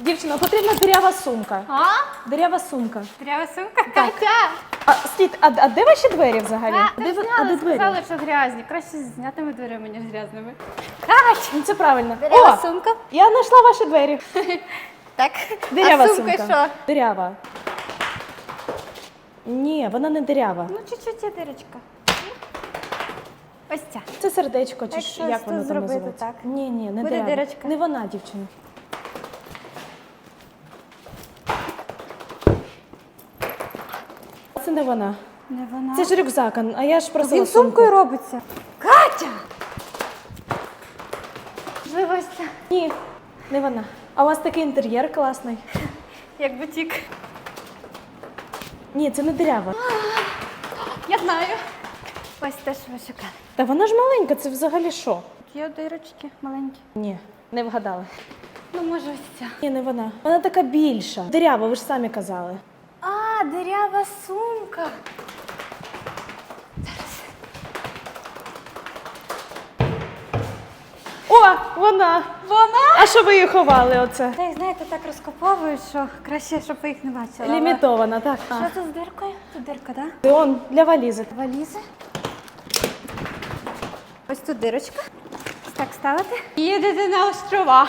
Дівчина, потрібна дирява сумка. А? Дирява сумка. Трява сумка? Катя! А, стійте, а, а де ваші двері взагалі? А, де, ви- а де двері? сказали, що грязні. Краще з знятими дверима, ніж грязними. Кать! Ну, це правильно. Дирява О, сумка. я знайшла ваші двері. Так. Дирява а сумка сумка. що? Дирява. Ні, вона не дирява. Ну, чуть-чуть є дирочка. Ось ця. Це сердечко, чи Так ж щось як тут воно там зробити, називається? так. Ні, ні, не Буде дирява. дирочка? Не вона, дівчина. Це не вона. Не вона. Це ж рюкзак, а я ж просила Він сумку. сумкою робиться. Катя! Можливо, ось. Ні, не вона. А у вас такий інтер'єр класний. Як бутік. Ні, це не дирява. Я знаю. Ось те, що ви шукали. Та вона ж маленька, це взагалі що? Є дирочки маленькі. Ні, не вгадали. Ну, може, ось ця. Ні, не вона. Вона така більша. Дирява, ви ж самі казали. А, дирява сумка. О, вона! Вона? А що ви її ховали оце? Та їх, знаєте, так розкоповують, що краще, щоб ви їх не бачили. Лімітована, так. Але- Що тут з диркою? Тут дирка, так? Це он для валізи. Валізи. Ось тут дирочка. Ось так ставити. Їдете на острова.